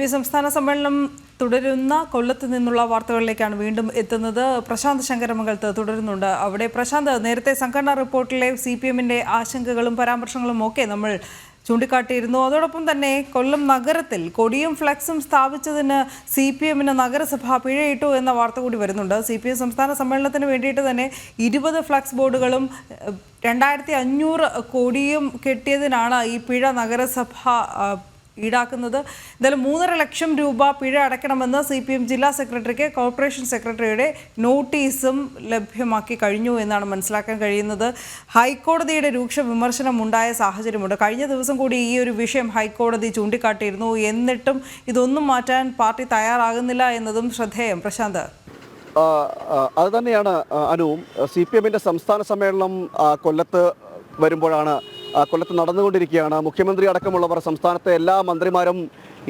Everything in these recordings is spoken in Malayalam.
പി സംസ്ഥാന സമ്മേളനം തുടരുന്ന കൊല്ലത്ത് നിന്നുള്ള വാർത്തകളിലേക്കാണ് വീണ്ടും എത്തുന്നത്. പ്രശാന്ത് ശങ്കരമംഗലത്ത് തുടരുന്നുണ്ട്. അവിടെ പ്രശാന്ത് നേരത്തെ സംഘടനാ റിപ്പോർട്ടിലെ സി പി എമ്മിന്റെ ആശങ്കകളും പരാമർശങ്ങളും ഒക്കെ നമ്മൾ ചൂണ്ടിക്കാട്ടിയിരുന്നു. അതോടൊപ്പം തന്നെ കൊല്ലം നഗരത്തിൽ കൊടിയും ഫ്ലക്സും സ്ഥാപിച്ചതിന് സി പി എമ്മിന് നഗരസഭ പിഴയിട്ടു എന്ന വാർത്ത കൂടി വരുന്നുണ്ട്. സി പി എം സംസ്ഥാന സമ്മേളനത്തിന് വേണ്ടിയിട്ട് തന്നെ ഇരുപത് ഫ്ലക്സ് ബോർഡുകളും രണ്ടായിരത്തി അഞ്ഞൂറ് കോടിയും കെട്ടിയതിനാണ് ഈ പിഴ നഗരസഭ ഈടാക്കുന്നത്. എന്തായാലും മൂന്നര ലക്ഷം രൂപ പിഴ അടയ്ക്കണമെന്ന് സി പി എം ജില്ലാ സെക്രട്ടറിക്ക് കോർപ്പറേഷൻ സെക്രട്ടറിയുടെ നോട്ടീസും ലഭ്യമാക്കി കഴിഞ്ഞു എന്നാണ് മനസ്സിലാക്കാൻ കഴിയുന്നത്. ഹൈക്കോടതിയുടെ രൂക്ഷ വിമർശനം ഉണ്ടായ സാഹചര്യമുണ്ട്. കഴിഞ്ഞ ദിവസം കൂടി ഈ ഒരു വിഷയം ഹൈക്കോടതി ചൂണ്ടിക്കാട്ടിയിരുന്നു. എന്നിട്ടും ഇതൊന്നും മാറ്റാൻ പാർട്ടി തയ്യാറാകുന്നില്ല എന്നതും ശ്രദ്ധേയം. പ്രശാന്ത്. അത് തന്നെയാണ് അനുവും. സി പി എമ്മിന്റെ സംസ്ഥാന സമ്മേളനം കൊല്ലത്ത് വരുമ്പോഴാണ് കൊല്ലത്ത് നടന്നുകൊണ്ടിരിക്കുകയാണ്. മുഖ്യമന്ത്രി അടക്കമുള്ളവർ സംസ്ഥാനത്തെ എല്ലാ മന്ത്രിമാരും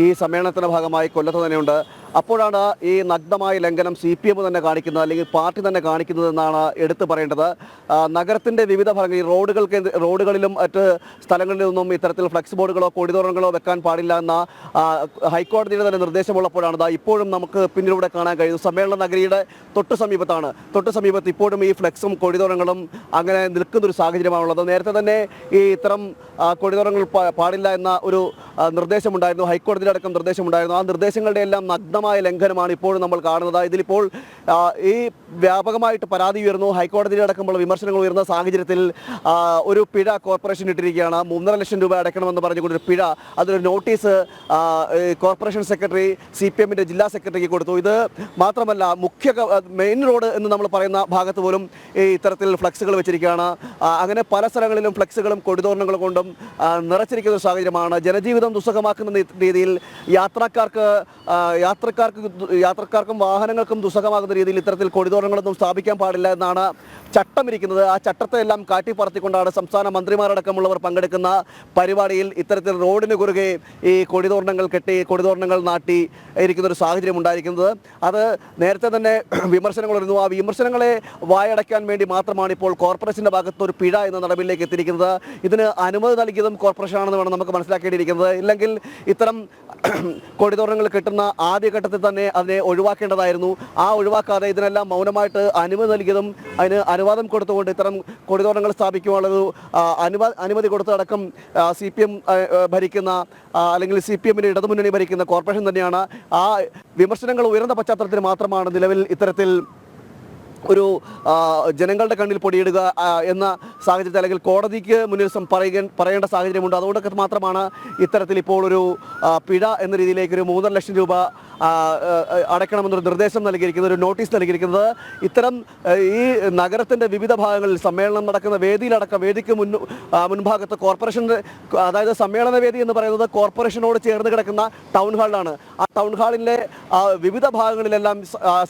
ഈ സമ്മേളനത്തിന്റെ ഭാഗമായി കൊല്ലത്ത് തന്നെയുണ്ട്. അപ്പോഴാണ് ഈ നഗ്നമായ ലംഘനം സി പി എം തന്നെ കാണിക്കുന്നത് അല്ലെങ്കിൽ പാർട്ടി തന്നെ കാണിക്കുന്നത് എന്നാണ് എടുത്തു പറയേണ്ടത്. നഗരത്തിന്റെ വിവിധ ഭാഗങ്ങൾ ഈ റോഡുകൾക്ക് റോഡുകളിലും മറ്റ് സ്ഥലങ്ങളിലൊന്നും ഇത്തരത്തിൽ ഫ്ലക്സ് ബോർഡുകളോ കൊടിതോരണങ്ങളോ വെക്കാൻ പാടില്ല എന്ന ഹൈക്കോടതിയുടെ തന്നെ നിർദ്ദേശമുള്ളപ്പോഴാണ് ഇപ്പോഴും നമുക്ക് പിന്നിലൂടെ കാണാൻ കഴിയുന്നത്. സമ്മേളന നഗരിയുടെ തൊട്ട് സമീപത്താണ്. തൊട്ട് സമീപത്ത് ഇപ്പോഴും ഈ ഫ്ലക്സും കൊടിതോരണങ്ങളും അങ്ങനെ നിൽക്കുന്ന ഒരു സാഹചര്യമാണുള്ളത്. നേരത്തെ തന്നെ ഈ ഇത്തരം കൊടിതോരണങ്ങൾ പാടില്ല എന്ന ഒരു നിർദ്ദേശമുണ്ടായിരുന്നു. ഹൈക്കോടതിയുടെ നിർദ്ദേശമുണ്ടായിരുന്നു. ആ നിർദ്ദേശങ്ങളുടെ എല്ലാം നഗ്നമായ ലംഘനമാണ് ഇപ്പോഴും നമ്മൾ കാണുന്നത്. ഇതിലിപ്പോൾ ഈ വ്യാപകമായിട്ട് പരാതി ഉയർന്നു. ഹൈക്കോടതിയിൽ അടക്കമുള്ള വിമർശനങ്ങൾ ഉയർന്ന സാഹചര്യത്തിൽ ഒരു പിഴ കോർപ്പറേഷൻ ഇട്ടിരിക്കുകയാണ്. മൂന്നര ലക്ഷം രൂപ അടയ്ക്കണമെന്ന് പറഞ്ഞുകൊണ്ട് ഒരു പിഴ അതൊരു notice corporation secretary C P എമ്മിന്റെ ജില്ലാ സെക്രട്ടറിക്ക് കൊടുത്തു. ഇത് മാത്രമല്ല മുഖ്യ മെയിൻ റോഡ് എന്ന് നമ്മൾ പറയുന്ന ഭാഗത്ത് പോലും ഈ ഇത്തരത്തിൽ ഫ്ലക്സുകൾ വെച്ചിരിക്കുകയാണ്. അങ്ങനെ പല സ്ഥലങ്ങളിലും ഫ്ലക്സുകളും കൊടിതോരണങ്ങളും കൊണ്ടും നിറച്ചിരിക്കുന്ന ഒരു സാഹചര്യമാണ്. ജനജീവിതം ദുസ്സഹമാക്കുന്ന രീതിയിൽ യാത്രക്കാർക്ക് ആ, യാത്രക്കാർക്ക് യാത്രക്കാർക്കും വാഹനങ്ങൾക്കും ദുസ്സഹമാകുന്ന രീതിയിൽ ഇത്തരത്തിൽ കൊടിതോരണങ്ങളൊന്നും സ്ഥാപിക്കാൻ പാടില്ല എന്നാണ് ചട്ടമിരിക്കുന്നത്. ആ ചട്ടത്തെ എല്ലാം കാട്ടിപ്പറത്തിക്കൊണ്ടാണ് സംസ്ഥാന മന്ത്രിമാരടക്കമുള്ളവർ പങ്കെടുക്കുന്ന പരിപാടിയിൽ ഇത്തരത്തിൽ റോഡിന് കുറുകെ ഈ കൊടിതോരണങ്ങൾ കെട്ടി കൊടിതോരണങ്ങൾ നാട്ടി ഇരിക്കുന്ന ഒരു സാഹചര്യം ഉണ്ടായിരിക്കുന്നത്. അത് നേരത്തെ തന്നെ വിമർശനങ്ങൾ വരുന്നു ആ വിമർശനങ്ങളെ വായടയ്ക്കാൻ വേണ്ടി മാത്രമാണ് ഇപ്പോൾ കോർപ്പറേഷന്റെ ഭാഗത്ത് ഒരു പിഴ എന്ന നടപടിയിലേക്ക് എത്തിയിരിക്കുന്നത്. ഇതിന് അനുമതി നൽകിയതും കോർപ്പറേഷനാണെന്ന് വേണം നമുക്ക് മനസ്സിലാക്കേണ്ടിയിരിക്കുന്നത്. ഇല്ലെങ്കിൽ ഇത്തരം കൊടിതോരണങ്ങൾ കിട്ടുന്ന ആദ്യഘട്ടത്തിൽ തന്നെ അതിനെ ഒഴിവാക്കേണ്ടതായിരുന്നു. ആ ഒഴിവാക്കാതെ ഇതിനെല്ലാം മൗനമായിട്ട് അനുമതി നൽകിയതും അതിന് അനുവാദം കൊടുത്തുകൊണ്ട് ഇത്തരം കൊടിതോരണങ്ങൾ സ്ഥാപിക്കുവാനുള്ള ഒരു അനുവാ അനുമതി കൊടുത്തടക്കം സി പി എം ഭരിക്കുന്ന അല്ലെങ്കിൽ സി പി എമ്മിന്റെ ഇടതുമുന്നണി ഭരിക്കുന്ന കോർപ്പറേഷൻ തന്നെയാണ് ആ വിമർശനങ്ങൾ ഉയർന്ന പശ്ചാത്തലത്തിൽ മാത്രമാണ് നിലവിൽ ഇത്തരത്തിൽ ഒരു ജനങ്ങളുടെ കണ്ണിൽ പൊടിയിടുക എന്ന സാഹചര്യത്തിൽ അല്ലെങ്കിൽ കോടതിക്ക് മുന്നിൽ പറയുക പറയേണ്ട സാഹചര്യമുണ്ട്. അതുകൊണ്ടൊക്കെ മാത്രമാണ് ഇത്തരത്തിൽ ഇപ്പോൾ ഒരു പിഴ എന്ന രീതിയിലേക്ക് ഒരു മൂന്നര ലക്ഷം രൂപ അടയ്ക്കണമെന്നൊരു നിർദ്ദേശം നൽകിയിരിക്കുന്നത് ഒരു നോട്ടീസ് നൽകിയിരിക്കുന്നത്. ഇത്തരം ഈ നഗരത്തിന്റെ വിവിധ ഭാഗങ്ങളിൽ സമ്മേളനം നടക്കുന്ന വേദിയിലടക്കം വേദിക്ക് മുൻ മുൻഭാഗത്ത് കോർപ്പറേഷന്റെ അതായത് സമ്മേളന വേദി എന്ന് പറയുന്നത് കോർപ്പറേഷനോട് ചേർന്ന് കിടക്കുന്ന ടൗൺ ഹാളിലാണ്. ആ ടൗൺ ഹാളിലെ വിവിധ ഭാഗങ്ങളിലെല്ലാം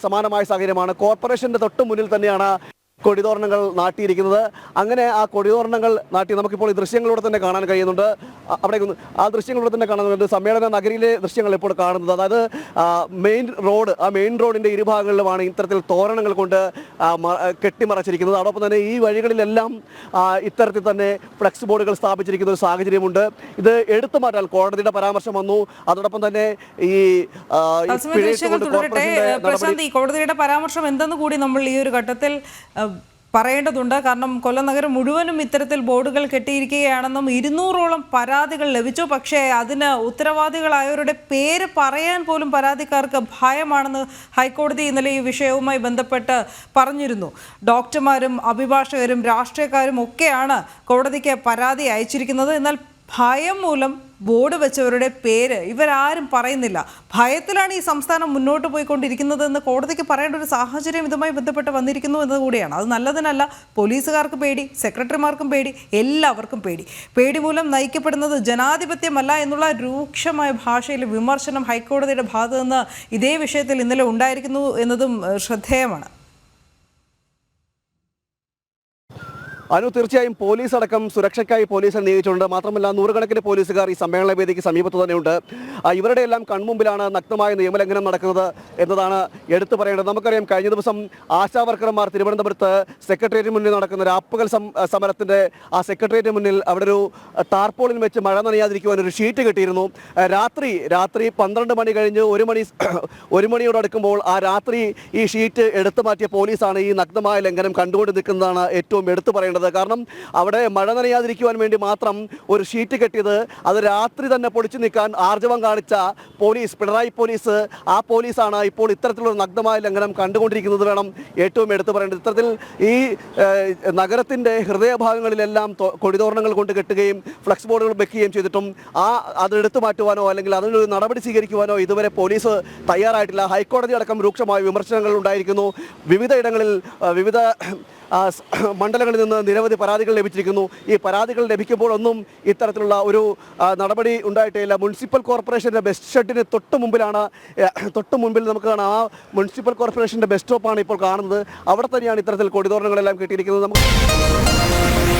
സമാനമായ സാഹചര്യമാണ്. കോർപ്പറേഷന്റെ തൊട്ട് മുന്നിൽ തന്നെയാണ് കൊടിതോരണങ്ങൾ നാട്ടിയിരിക്കുന്നത്. അങ്ങനെ ആ കൊടിതോരണങ്ങൾ നാട്ടി നമുക്കിപ്പോൾ ഈ ദൃശ്യങ്ങളിലൂടെ തന്നെ കാണാൻ കഴിയുന്നുണ്ട്. അവിടെ ആ ദൃശ്യങ്ങളിലൂടെ തന്നെ കാണുന്നുണ്ട് സമ്മേളന നഗരിയിലെ ദൃശ്യങ്ങൾ ഇപ്പോൾ കാണുന്നത്. അതായത് മെയിൻ റോഡ് ആ മെയിൻ റോഡിന്റെ ഇരുഭാഗങ്ങളിലുമാണ് ഇത്തരത്തിൽ തോരണങ്ങൾ കൊണ്ട് കെട്ടിമറച്ചിരിക്കുന്നത്. അതോടൊപ്പം തന്നെ ഈ വഴികളിലെല്ലാം ഇത്തരത്തിൽ തന്നെ ഫ്ലെക്സ് ബോർഡുകൾ സ്ഥാപിച്ചിരിക്കുന്ന ഒരു സാഹചര്യമുണ്ട്. ഇത് എടുത്തു മാറ്റാൻ കോടതിയുടെ പരാമർശം വന്നു. അതോടൊപ്പം തന്നെ ഈ കോടതിയുടെ പരാമർശം എന്തെന്ന് കൂടി നമ്മൾ ഈ ഒരു ഘട്ടത്തിൽ പറയേണ്ടതുണ്ട്. കാരണം കൊല്ലം നഗരം മുഴുവനും ഇത്തരത്തിൽ ബോർഡുകൾ കെട്ടിയിരിക്കുകയാണെന്നും ഇരുന്നൂറോളം പരാതികൾ ലഭിച്ചു. പക്ഷേ അതിന് ഉത്തരവാദികളായവരുടെ പേര് പറയാൻ പോലും പരാതിക്കാർക്ക് ഭയമാണെന്ന് ഹൈക്കോടതി ഇന്നലെ ഈ വിഷയവുമായി ബന്ധപ്പെട്ട് പറഞ്ഞിരുന്നു. ഡോക്ടർമാരും അഭിഭാഷകരും രാഷ്ട്രീയക്കാരും ഒക്കെയാണ് കോടതിക്ക് പരാതി അയച്ചിരിക്കുന്നത്. എന്നാൽ ഭയം മൂലം ബോർഡ് വെച്ചവരുടെ പേര് ഇവരാരും പറയുന്നില്ല. ഭയത്തിലാണ് ഈ സംസ്ഥാനം മുന്നോട്ട് പോയിക്കൊണ്ടിരിക്കുന്നതെന്ന് കോടതിക്ക് പറയേണ്ട ഒരു സാഹചര്യം ഇതുമായി ബന്ധപ്പെട്ട് വന്നിരിക്കുന്നു എന്നതുകൂടിയാണ്. അത് നല്ലതിനല്ല പോലീസുകാർക്ക് പേടി സെക്രട്ടറിമാർക്കും പേടി എല്ലാവർക്കും പേടി. പേടി മൂലം നയിക്കപ്പെടുന്നത് ജനാധിപത്യമല്ല എന്നുള്ള രൂക്ഷമായ ഭാഷയിൽ വിമർശനം ഹൈക്കോടതിയുടെ ഭാഗത്തു നിന്ന് ഇതേ വിഷയത്തിൽ ഇന്നലെ ഉണ്ടായിരിക്കുന്നു എന്നതും ശ്രദ്ധേയമാണ്. അനു തീർച്ചയായും പോലീസ് അടക്കം സുരക്ഷയ്ക്കായി പോലീസിനെ നിയോഗിച്ചിട്ടുണ്ട് മാത്രമല്ല നൂറുകണക്കിന് പോലീസുകാർ ഈ സമ്മേളന വേദിക്ക് സമീപത്ത് തന്നെയുണ്ട്. ഇവരുടെ എല്ലാം കൺമുമ്പിലാണ് നഗ്നമായ നിയമലംഘനം നടക്കുന്നത് എന്നതാണ് എടുത്തു പറയേണ്ടത്. നമുക്കറിയാം കഴിഞ്ഞ ദിവസം ആശാ വർക്കർമാർ തിരുവനന്തപുരത്ത് സെക്രട്ടേറിയറ്റ് മുന്നിൽ നടക്കുന്ന ഒരു ആപ്പുകൾ സമരത്തിന്റെ ആ സെക്രട്ടേറിയറ്റ് മുന്നിൽ അവിടെ ഒരു ടാർപോളിൽ വെച്ച് മഴ നനയാതിരിക്കുവാൻ ഒരു ഷീറ്റ് കിട്ടിയിരുന്നു. രാത്രി രാത്രി പന്ത്രണ്ട് മണി കഴിഞ്ഞ് ഒരു മണി ഒരു മണിയോട് അടുക്കുമ്പോൾ ആ രാത്രി ഈ ഷീറ്റ് എടുത്തു മാറ്റിയ പോലീസാണ് ഈ നഗ്നമായ ലംഘനം കണ്ടുകൊണ്ട് നിൽക്കുന്നതാണ് ഏറ്റവും എടുത്തു പറയേണ്ടത്. കാരണം അവിടെ മഴ നനയാതിരിക്കുവാൻ വേണ്ടി മാത്രം ഒരു ഷീറ്റ് കെട്ടിയത് അത് രാത്രി തന്നെ പൊളിച്ചു നിൽക്കാൻ ആർജവം കാണിച്ച പോലീസ് പിണറായി പോലീസ്. ആ പോലീസാണ് ഇപ്പോൾ ഇത്തരത്തിലുള്ള നഗ്നമായ ലംഘനം കണ്ടുകൊണ്ടിരിക്കുന്നത് വേണം ഏറ്റവും എടുത്തു പറയേണ്ടത്. ഇത്തരത്തിൽ ഈ നഗരത്തിന്റെ ഹൃദയഭാഗങ്ങളിലെല്ലാം കൊടിതോരണങ്ങൾ കൊണ്ട് കെട്ടുകയും ഫ്ലക്സ് ബോർഡുകൾ വെക്കുകയും ചെയ്തിട്ടും ആ അത് എടുത്തു മാറ്റുവാനോ അല്ലെങ്കിൽ അതിനൊരു നടപടി സ്വീകരിക്കുവാനോ ഇതുവരെ പോലീസ് തയ്യാറായിട്ടില്ല. ഹൈക്കോടതി അടക്കം രൂക്ഷമായ വിമർശനങ്ങൾ ഉണ്ടായിരിക്കുന്നു. വിവിധ ഇടങ്ങളിൽ വിവിധ മണ്ഡലങ്ങളിൽ നിന്ന് നിരവധി പരാതികൾ ലഭിച്ചിരിക്കുന്നു. ഈ പരാതികൾ ലഭിക്കുമ്പോഴൊന്നും ഇത്തരത്തിലുള്ള ഒരു നടപടി ഉണ്ടായിട്ടില്ല മുനിസിപ്പൽ കോർപ്പറേഷന്റെ ബസ് ഷെഡിന് തൊട്ട് മുമ്പിലാണ് തൊട്ട് മുമ്പിൽ നമുക്ക് കാണാം. ആ മുനിസിപ്പൽ കോർപ്പറേഷന്റെ ബസ് സ്റ്റോപ്പാണ് ഇപ്പോൾ കാണുന്നത്. അവിടെ തന്നെയാണ് ഇത്തരത്തിൽ കൊടിതോരണങ്ങളെല്ലാം കിട്ടിയിരിക്കുന്നത്. നമുക്ക്